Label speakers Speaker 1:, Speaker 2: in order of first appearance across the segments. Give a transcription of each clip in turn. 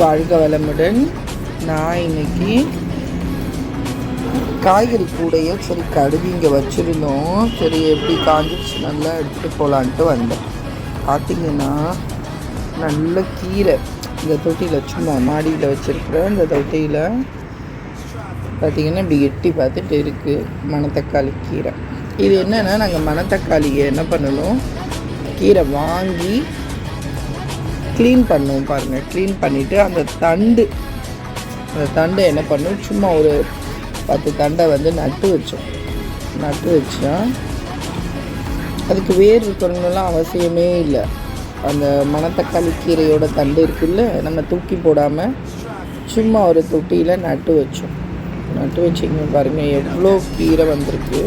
Speaker 1: வாழ்க வளமுடன் நான் இன்னைக்கு காய்கறி கூடையை சரி கடுகு இங்கே வச்சுருந்தோம். சரி எப்படி காஞ்சிச்சு நல்லா எடுத்துகிட்டு போகலான்ட்டு வந்தேன். பார்த்தீங்கன்னா நல்ல கீரை. இந்த தொட்டியில் சும்மா மாடியில் வச்சுருக்குற இந்த தொட்டியில் பார்த்தீங்கன்னா இப்படி எட்டி பார்த்துட்டு இருக்குது மணத்தக்காளி கீரை. இது என்னென்னா நாங்கள் மணத்தக்காளியை என்ன பண்ணணும் கீரை வாங்கி க்ளீன் பண்ணுவோம் பாருங்கள் க்ளீன் பண்ணிவிட்டு அந்த தண்டு அந்த தண்டை என்ன பண்ணும் சும்மா ஒரு பத்து தண்டை வந்து நட்டு வச்சோம். நட்டு வச்சா அதுக்கு வேர் இருக்கணும்லாம் அவசியமே இல்லை. அந்த மணத்தக்காளி கீரையோட தண்டு இருக்குல்ல நம்ம தூக்கி போடாமல் சும்மா ஒரு தொட்டியில் நட்டு வச்சோம். நட்டு வச்சிங்க பாருங்கள் எவ்வளோ கீரை வந்திருக்கு.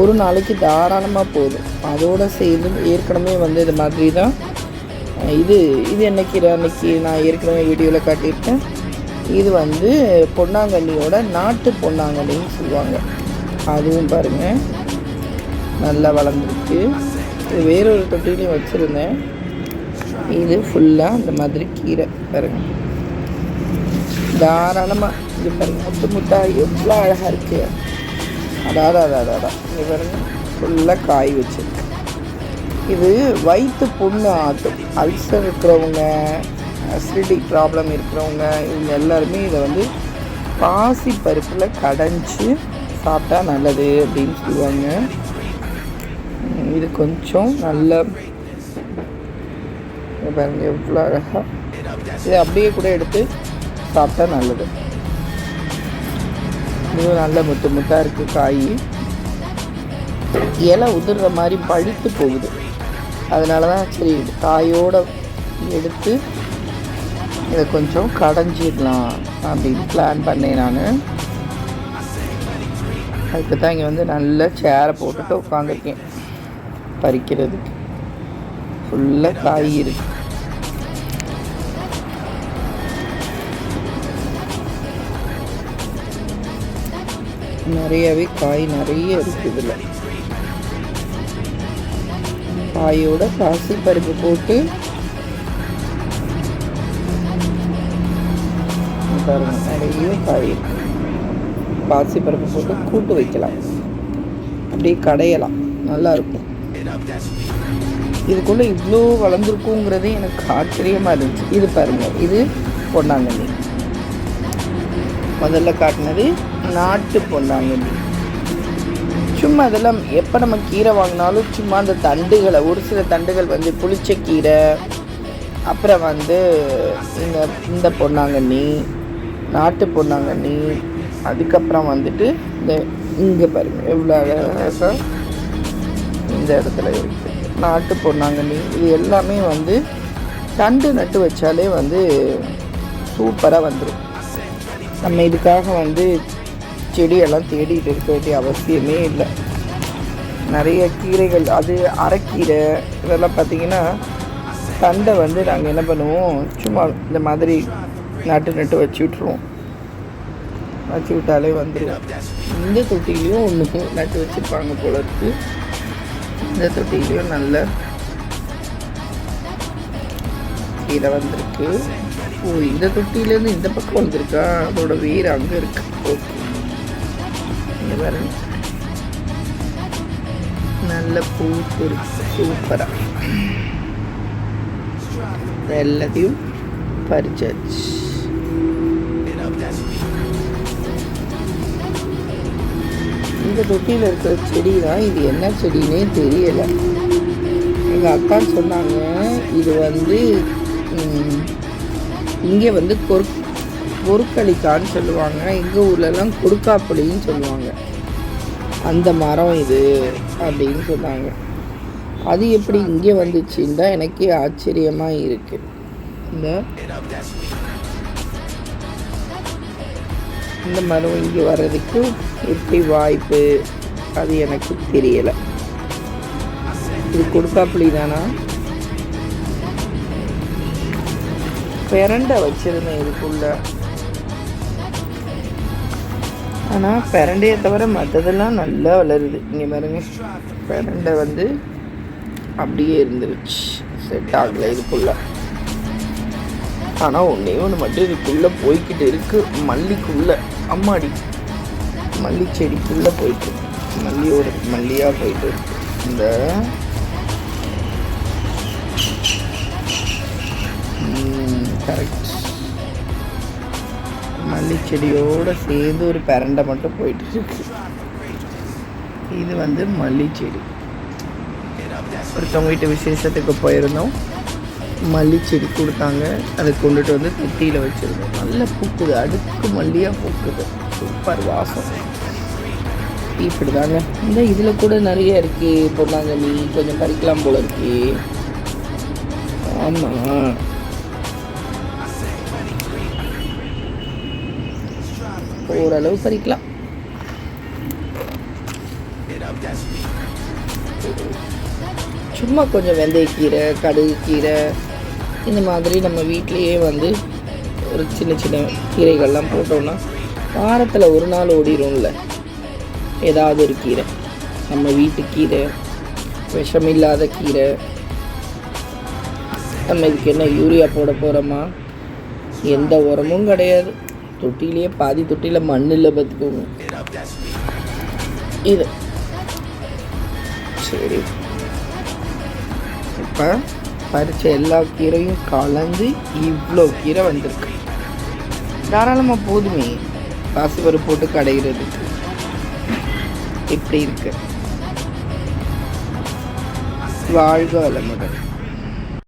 Speaker 1: ஒரு நாளைக்கு தாராளமாக போதும். அதோடு சேர்ந்து ஏற்கனவே வந்து இது மாதிரி தான் இது இது என்ன கீரை அன்னைக்கு நான் ஏற்கனவே வீடியோவில் காட்டியிருக்கேன். இது வந்து பொன்னாங்கண்ணியோட நாட்டு பொன்னாங்கண்ணின்னு சொல்லுவாங்க. அதுவும் பாருங்கள் நல்லா வளர்ந்துருக்கு. இது வேறொரு தொட்டிலையும் வச்சுருந்தேன். இது ஃபுல்லாக அந்த மாதிரி கீரை பாருங்கள் தாராளமாக இது பாருங்கள் முத்து முத்தா எவ்வளோ அழகாக இருக்குது அடாடா அடாடா இது பாருங்க. ஃபுல்லாக காய் வச்சிருக்கு. இது வயிற்று புண்ணு ஆட்டும் அல்சர் இருக்கிறவங்க அசிடிக் ப்ராப்ளம் இருக்கிறவங்க இவங்க எல்லாருமே இதை வந்து பாசி பருப்பில் கடைஞ்சி சாப்பிட்டா நல்லது அப்படின்னு சொல்லுவாங்க. இது கொஞ்சம் நல்ல இங்க பாருங்க எவ்வளோ அழகாக இதை அப்படியே கூட எடுத்து சாப்பிட்டா நல்லது. இதுவும் நல்ல முத்து முத்தாக இருக்குது காய். இலை உதிர்ற மாதிரி பழுத்து போகுது. அதனால தான் சரி காயோடு எடுத்து இதை கொஞ்சம் கடைஞ்சிடலாம் அப்படின்னு பிளான் பண்ணேன் நான். அதுக்கு தான் இங்கே வந்து நல்ல சேரை போட்டுட்டு உட்காந்துருக்கேன் பறிக்கிறதுக்கு. ஃபுல்லாக காய் இருக்குது நிறையவே காய் நிறைய இருக்குது இதில். காயோட பாசி பருப்பு போட்டு பாருங்க நிறைய காய் பாசி பருப்பு போட்டு கூட்டு வைக்கலாம். அப்படியே கடையலாம் நல்லா இருக்கும். இதுக்குள்ளே இவ்வளோ வளர்ந்துருக்குங்கிறதே எனக்கு ஆச்சரியமாக இருந்துச்சு. இது பாருங்க இது பொன்னாங்கண்ணி. முதல்ல காட்டினது நாட்டு பொன்னாங்கண்ணி. சும்மா அதெல்லாம் எப்போ நம்ம கீரை வாங்கினாலும் சும்மா அந்த தண்டுகளை ஒரு சில தண்டுகள் வந்து புளிச்ச கீரை அப்புறம் வந்து இந்த இந்த பொன்னாங்கண்ணி நாட்டு பொன்னாங்கண்ணி அதுக்கப்புறம் வந்துட்டு இந்த இங்கே பாருங்க எவ்வளோ அழகாக இந்த இடத்துல இருக்குது நாட்டு பொன்னாங்கண்ணி இது எல்லாமே வந்து தண்டு நட்டு வச்சாலே வந்து சூப்பராக வந்துடும் நம்ம இதுக்காக வந்து செடியெல்லாம் தேடிட்டு இருக்க வேண்டிய அவசியமே இல்லை. நிறைய கீரைகள் அது அரைக்கீரை இதெல்லாம் பார்த்தீங்கன்னா தண்டை வந்து நாங்கள் என்ன பண்ணுவோம் சும்மா இந்த மாதிரி நட்டு நட்டு வச்சு விட்ருவோம் வச்சு விட்டாலே வந்துடும் இந்த தொட்டிலையும் ஒன்று நட்டு வச்சுருப்பாங்க போல இருக்கு. இந்த தொட்டிலையும் நல்ல கீரை வந்திருக்கு. ஓ இந்த தொட்டியிலேருந்து இந்த பக்கம் வந்திருக்கா? அதோட வேர் அங்கே இருக்கு. ஓகே இங்கே பாருங்க நல்ல பூ இருக்கு. சூப்பராக எல்லாத்தையும் பறிச்சாச்சு. இந்த தொட்டியில் இருக்கிற செடி தான் இது என்ன செடினே தெரியலை. எங்கள் அக்கா சொன்னாங்க இது வந்து இங்கே வந்து கொரு பொருட்களிக்கான்னு சொல்லுவாங்க. எங்கள் ஊர்லலாம் கொடுக்காப்புளின்னு சொல்லுவாங்க. அந்த மரம் இது அப்படின்னு சொன்னாங்க. அது எப்படி இங்கே வந்துச்சுன்னு தான் எனக்கே ஆச்சரியமாக இருக்குது இந்த இந்த மரம் இங்கே வர்றதுக்கு எப்படி வாய்ப்பு? அது எனக்கு தெரியலை. இது கொடுக்காப்புளி தானா? பெரண்டை வச்சிருந்தேன் இதுக்குள்ள. ஆனால் பிரண்டையை தவிர மற்றதெல்லாம் நல்லா வளருது. இங்கே பாருங்க. பிரண்டை வந்து அப்படியே இருந்துருச்சு. செட் ஆகலை இதுக்குள்ள. ஆனால் ஒன்றே ஒன்று மட்டும் இதுக்குள்ளே போய்கிட்டு இருக்கு. மல்லிக்குள்ளே. அம்மாடி. மல்லி செடிக்குள்ளே போயிட்டு மல்லியோட மல்லியாக போயிட்டு இருக்கு. இந்த கரெக்ட் மல்லிச்செடியோடு சேர்ந்து ஒரு பிரண்டை மட்டும் போயிட்டு இருக்கு இது வந்து மல்லிச்செடி. ஒருத்தவங்க வீட்டு விசேஷத்துக்கு போயிருந்தோம். மல்லிச்செடி கொடுத்தாங்க. அதை கொண்டுட்டு வந்து தொட்டியில் வச்சுருந்தோம். நல்லா பூக்குது. அடுக்கு மல்லியாக பூக்குது. சூப்பர் வாசம். இப்படி தாங்க இந்த இதில் கூட நிறைய இருக்கு. பொன்னாங்கண்ணி கொஞ்சம் பறிக்கலாம் போல இருக்கு. ஆமாம் ஓரளவு பறிக்கலாம். சும்மா கொஞ்சம் வெந்தயக்கீரை கடுகு கீரை இந்த மாதிரி நம்ம வீட்லேயே வந்து ஒரு சின்ன சின்ன கீரைகள்லாம் போட்டோம்னா வாரத்தில் ஒரு நாள் ஓடிடும்ல ஏதாவது ஒரு கீரை. நம்ம வீட்டு கீரை விஷமில்லாத கீரை. நம்ம இதுக்கு என்ன யூரியா போட போகிறோமா எந்த உரமும் கிடையாது. தொட்டிலேயே பாதி தொட்டியில் மண் இல்லை பார்த்துக்கோங்க இது. சரி. இப்போ பறிச்ச எல்லா கீரையும் கலந்து இவ்வளோ கீரை வந்திருக்கு. தாராளமாக போதுமே. பாசிப்பருப்பு போட்டு கடைகிறதுக்கு இப்படி இருக்கு. வாழ்க வளமுடன்.